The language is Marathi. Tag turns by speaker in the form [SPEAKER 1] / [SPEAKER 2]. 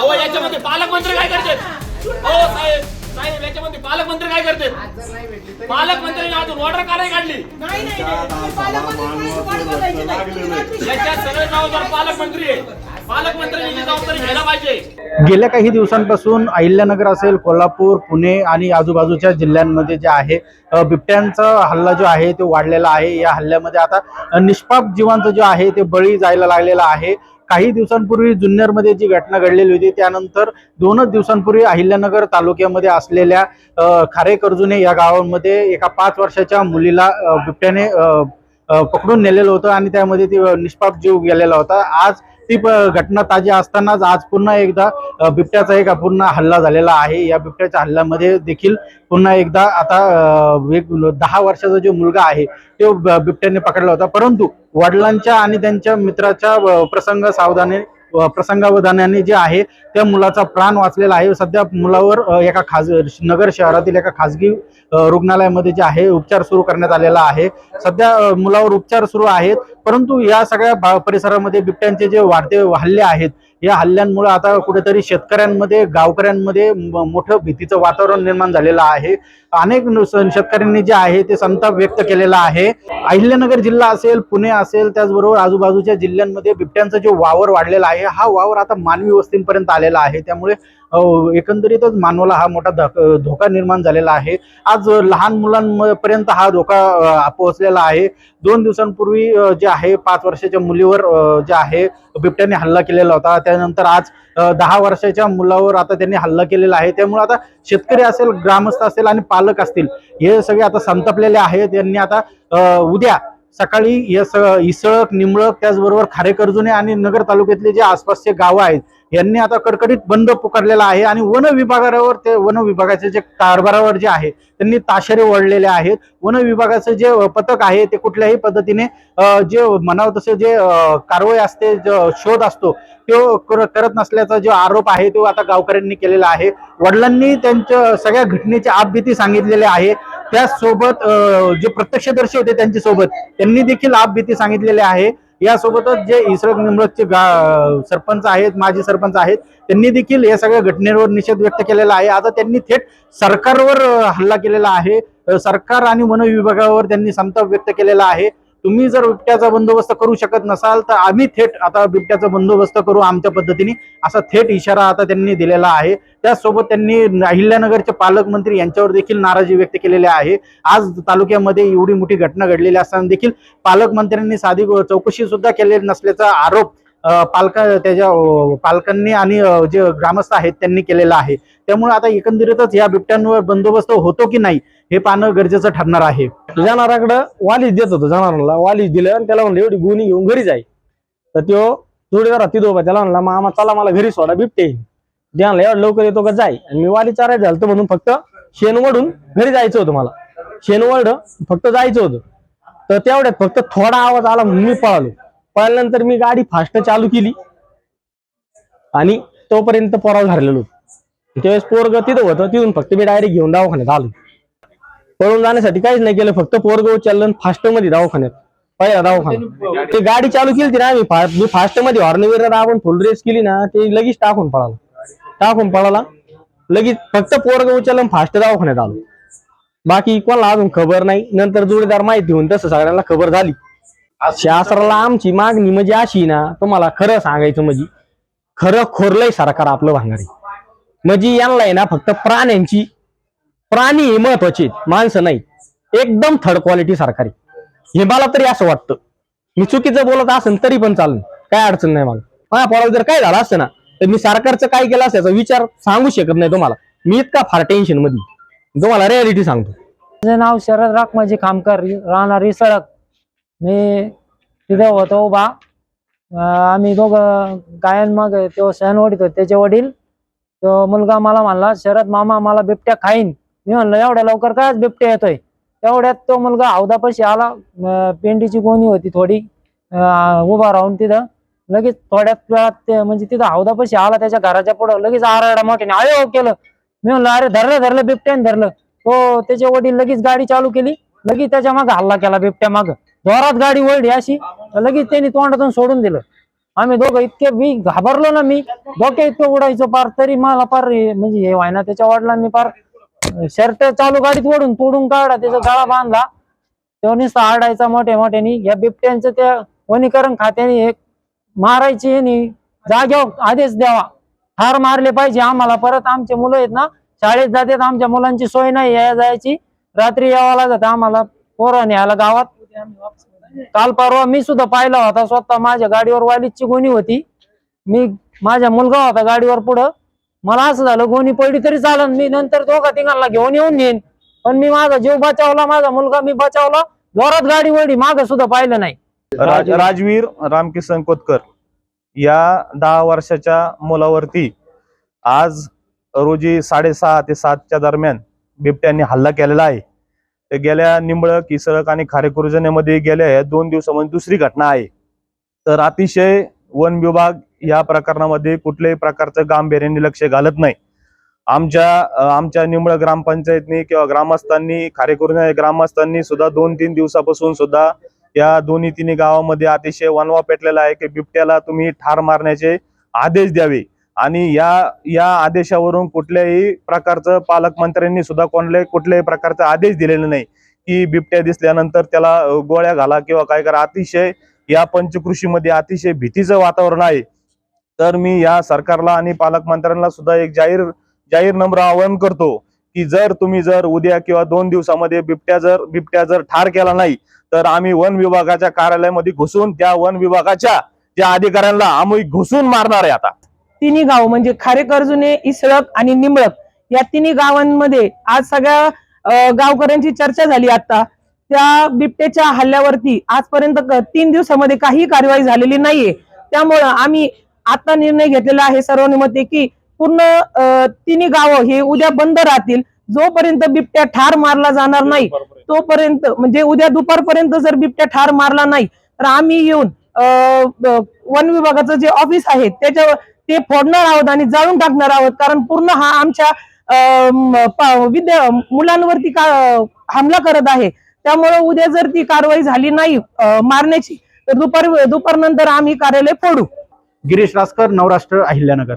[SPEAKER 1] अहो याच्यामध्ये पालकमंत्री काय करतात? हो साहेब साहेब याच्यामध्ये पालकमंत्री काय करतात? पालकमंत्र्यांनी अजून ऑर्डर का नाही काढली?
[SPEAKER 2] नाही नाही नाही. तुम्ही पालकमंत्री काहीच वाट बघायची नाही. तुम्ही रात्री
[SPEAKER 1] याच्यात सगळे जबाबदार पालकमंत्री आहे. पालकमंत्र्यांनी ही जबाबदारी घ्यायला पाहिजे.
[SPEAKER 3] गेल्या काही दिवसांपासून अहिल्यानगर असेल कोल्हापूर पुणे आणि आजूबाजूच्या जिल्ह्यांमध्ये जे आहे अ, बिबट्यांचा हल्ला जो आहे तो वाढलेला आहे. या हल्ल्यामध्ये आता अ, निष्पाप जीवांचा जो आहे ते बळी जायला लागलेला आहे. काही दिवसांपूर्वी जुन्नरमध्ये जी घटना घडलेली होती त्यानंतर दोनच दिवसांपूर्वी अहिल्यानगर तालुक्यामध्ये असलेल्या खारे कर्जुने या गावामध्ये एका पाच वर्षाच्या मुलीला बिबट्याने पकडून नेलेलं होतं आणि त्यामध्ये ती निष्पाप जीव गेलेला होता. आज ती घटना ताजी असतानाच आज पुन्हा एकदा बिबट्याचा एक पूर्ण हल्ला झालेला आहे. या बिबट्याच्या हल्ल्यामध्ये देखील पुन्हा एकदा आता एक दहा वर्षाचा जो मुलगा आहे तो बिबट्याने पकडला होता. परंतु वडिलांच्या आणि त्यांच्या मित्राच्या प्रसंग सावधाने प्रसंगावधानाने जे आहे त्या मुलाचा प्राण वाचलेला आहे. सध्या मुलावर एका खाज नगर शहरातील एका खाजगी रुग्णालयामध्ये जे आहे उपचार सुरू करण्यात आलेला आहे. सध्या मुलावर उपचार सुरू आहेत. परंतु या सगळ्या भा- परिसरामध्ये बिबट्यांचे जे वाढते हल्ले आहेत या हल्ल्यांमुळे आता कुठेतरी शेतकऱ्यांमध्ये गावकऱ्यांमध्ये मोठं भीतीचं वातावरण निर्माण झालेलं आहे. अनेक स- शेतकऱ्यांनी जे आहे ते संताप व्यक्त केलेला आहे. अहिल्यानगर जिल्हा असेल पुणे असेल त्याचबरोबर आजूबाजूच्या जिल्ह्यांमध्ये बिबट्यांचा जो वावर वाढलेला आहे हा वावर आता मानवी वस्तींपर्यंत आलेला आहे. त्यामुळे एकंदरीतच मानवाला हा मोठा धक- धोका निर्माण झालेला आहे. आज लहान मुलांपर्यंत हा धोका पोहोचलेला आहे. दोन दिवसांपूर्वी जे आहे पाच वर्षाच्या मुलीवर जे आहे बिबट्याने हल्ला केलेला होता. त्यानंतर आज दहा वर्षाच्या मुलावर आता त्यांनी हल्ला केलेला आहे. त्यामुळे आता शेतकरी असेल ग्रामस्थ असेल आणि पालक असतील हे सगळे आता संतपलेले आहेत. त्यांनी आता उद्या सकाळी या स- इसळक निमळक त्याचबरोबर खारेकर्जुने आणि नगर तालुक्यातले जे आसपासचे गावं आहेत यांनी आता कडकडीत बंद पुकारलेला आहे आणि वन विभागावर ते वन विभागाचे जे कारभारावर जे आहे त्यांनी ताशेरे ओढलेले आहेत. वन विभागाचं जे पथक आहे ते कुठल्याही पद्धतीने जे म्हणावं तसं जे कारवाई असते जो शोध असतो तो कर- करत नसल्याचा जो आरोप आहे तो आता गावकऱ्यांनी केलेला आहे. वडिलांनी त्यांच्या सगळ्या घटनेची आपभीती सांगितलेली आहे. त्यासोबत जे प्रत्यक्षदर्शी होते त्यांच्यासोबत त्यांनी देखील आप भीती सांगितलेली आहे. यासोबतच जे इसरक निंबळकचे गा सरपंच आहेत माजी सरपंच आहेत त्यांनी देखील या सगळ्या घटनेवर निषेध व्यक्त केलेला आहे. आता त्यांनी थेट सरकारवर हल्ला केलेला आहे. सरकार आणि वन विभागावर त्यांनी संताप व्यक्त केलेला आहे. तुम्ही जर बिबट्याचा बंदोबस्त करू शकत नसाल तर आम्ही थेट आता बिबट्याचा बंदोबस्त करू आमच्या पद्धतीने असा थेट इशारा आता त्यांनी दिलेला आहे. त्याचसोबत त्यांनी अहिल्यानगरचे पालकमंत्री यांच्यावर देखील नाराजी व्यक्त केलेली आहे. आज तालुक्यामध्ये एवढी मोठी घटना घडलेली असताना देखील पालकमंत्र्यांनी साधी चौकशी सुद्धा केलेली नसल्याचा आरोप पालका त्याच्या पालकांनी आणि जे ग्रामस्थ आहेत त्यांनी केलेला आहे. त्यामुळे आता एकंदरीतच या बिबट्यांवर बंदोबस्त होतो की नाही हे पाहणं गरजेचं ठरणार आहे.
[SPEAKER 4] जनावराकडं वालीच देत होतो जनावरांना वालीच दिलं आणि त्याला म्हणलं एवढी गुणी घेऊन घरी जाई तर तो जोडीदार तिथं त्याला म्हणला मामा चला मला घरी सोडा बिबटे. द्या एवढं लवकर येतो का जाय. आणि मी वाली चारायचं झालं म्हणून फक्त शेण वडून घरी जायचं होतं मला. शेण फक्त जायचं होतं. तर तेवढ्यात फक्त थोडा आवाज आला म्हणून मी पळालो. पळाल्यानंतर मी गाडी फास्ट चालू केली. आणि तोपर्यंत पोराव धरलेलो त्यावेळेस पोरग तिथं होतं तिथून फक्त मी डायरेक्ट घेऊन दवाखान्यात आलो. पळून जाण्यासाठी काहीच नाही केलं फक्त पोरग उचललं फास्टमध्ये दवाखान्यात पहिला दवाखाना. ते गाडी चालू केली ती ना मी मी फास्टमध्ये हॉर्न आपण फुल रेस केली ना ते लगेच टाकून पळाला. टाकून पळाला. लगेच फक्त पोरग उचलून फास्ट दवाखान्यात आलो. बाकी कोणाला अजून खबर नाही. नंतर जोडीदार माहिती होऊन तसं सगळ्यांना खबर झाली. शास्त्राला आमची मागणी म्हणजे अशी ना तुम्हाला खरं सांगायचं म्हणजे खरं खोरलंय सरकार आपलं भांगारी. म्हणजे यांना आहे ना फक्त प्राण्यांची प्राणी हे महत्त्वाचे माणसं नाही. एकदम थर्ड क्वालिटी सरकारी हे मला तरी असं वाटतं. मी चुकीचं बोलत असेल तरी पण चालेल. काय अडचण नाही मला. माझ्या पोराला जर काय झालं असतं ना तर मी सरकारचं काय केलं असं याचा विचार सांगू शकत नाही तुम्हाला. मी इतका फार टेन्शनमध्ये तुम्हाला रियालिटी सांगतो.
[SPEAKER 5] माझं नाव शरद राखमाजी खामकर राहणारी सडक. मी तिथे होतो उभा. आम्ही दोघं गायन मग तो सहन ओढित होते त्याचे वडील. तो मुलगा मला म्हणला शरद मामा मला बिबट्या खाईन. मी म्हणलं एवढ्या लवकर काय बिबट्या येतोय? तेवढ्यात तो मुलगा हौदापाशी आला. पेंडीची गोणी होती थोडी. उभा राहून तिथं. लगेच थोड्यात वेळात ते म्हणजे तिथं हौदापाशी आला त्याच्या घराच्या पुढं लगेच आरडा मोठ्याने आयो केलं. मी म्हणलं अरे धरलं धरलं बिबट्याने धरलं. तो त्याचे वडील लगेच गाडी चालू केली. लगेच त्याच्यामागे हल्ला केला बिबट्या माग. जोरात गाडी वळली अशी लगेच त्यांनी तोंडातून सोडून दिलं. आम्ही दोघं इतके मी घाबरलो ना मी डोके इतकं उडायचो पार तरी मला पार हे- म्हणजे हे व्हायना त्याच्या वडिलांनी पार शर्ट चालू गाडीत ओढून तोडून काढा त्याचा गळा बांधला. तो नुसता आडायचा मोठ्या मोठ्यानी या बिबट्यांचं त्या वनीकरण खात्याने एक मारायची आणि जाग्यावर आदेश द्यावा. ठार मारले पाहिजे आम्हाला. परत आमचे मुलं आहेत ना शाळेत जातात आमच्या मुलांची सोय नाही या जायची. रात्री यावं लागत आम्हाला. पोरं न्यायला गावात. काल परवा मी सुद्धा पाहिला होता स्वतः माझ्या गाडीवर वालीची गोणी होती. मी माझा मुलगा होता गाडीवर पुढं. मला असं झालं गोणी पडली तरी चालन. मी नंतर दोघा तिघांना घेऊन येऊन येईन पण मी माझा जीव बचावला माझा मुलगा मी बचावला. जोरात गाडी वळली माग सुद्धा पाहिलं नाही.
[SPEAKER 6] राज- राजवीर रामकिसन कोतकर या दहा वर्षाच्या मुलावरती आज रोजी साडेसहा ते सातच्या दरम्यान बिबट्यांनी हल्ला केलेला आहे. ते गेल्या निंबळक किसळक आणि खारेकुर्जनेमध्ये गेल्या या दोन दिवसामध्ये दुसरी घटना आहे. तर अतिशय वन विभाग या प्रकरणामध्ये कुठल्याही प्रकारचं गांभीर्याने लक्ष घालत नाही. आमच्या आमच्या निंबळ ग्रामपंचायतनी किंवा ग्रामस्थांनी खारेकुर्जा ग्रामस्थांनी सुद्धा दोन तीन दिवसापासून सुद्धा या दोन्ही तिन्ही गावामध्ये अतिशय वनवा पेटलेला आहे की बिबट्याला तुम्ही ठार मारण्याचे आदेश द्यावे. आणि या या आदेशावरून कुठल्याही प्रकारचं पालकमंत्र्यांनी सुद्धा कोणले कुठल्याही प्रकारचा आदेश दिलेला नाही की बिबट्या दिसल्यानंतर त्याला गोळ्या घाला किंवा काय करा. अतिशय या पंचकृषीमध्ये अतिशय भीतीचं वातावरण आहे. तर मी या सरकारला आणि पालकमंत्र्यांना सुद्धा एक जाहीर जाहीर नम्र आवाहन करतो. की जर तुम्ही जर उद्या किंवा दोन दिवसामध्ये बिबट्या जर बिबट्या जर ठार केला नाही तर आम्ही वन विभागाच्या कार्यालयामध्ये घुसून त्या वन विभागाच्या त्या अधिकाऱ्यांना आम्ही घुसून मारणार आहे आता.
[SPEAKER 7] तिन्ही गाव म्हणजे खारेकर्जुने इसळक आणि निंबळक या तिन्ही गावांमध्ये आज सगळ्या गावकऱ्यांची चर्चा झाली आता. त्या बिबट्याच्या हल्ल्यावरती आजपर्यंत तीन दिवसामध्ये काही कारवाई झालेली नाहीये. त्यामुळं आम्ही आता निर्णय घेतलेला आहे सर्वानुमते की पूर्ण तिन्ही गावं हे उद्या बंद राहतील. जोपर्यंत बिबट्या ठार मारला जाणार नाही तोपर्यंत म्हणजे उद्या दुपारपर्यंत जर बिबट्या ठार मारला नाही तर आम्ही येऊन वन विभागाचं जे ऑफिस आहे त्याच्यावर ते फोडणार आहोत आणि जाळून टाकणार आहोत. कारण पूर्ण हा आमच्या विद्या मुलांवरती का हमला करत आहे. त्यामुळे उद्या जर ती कारवाई झाली नाही मारण्याची तर दुपार दुपारनंतर आम्ही कार्यालय फोडू.
[SPEAKER 3] गिरीश रासकर नवराष्ट्र अहिल्यानगर.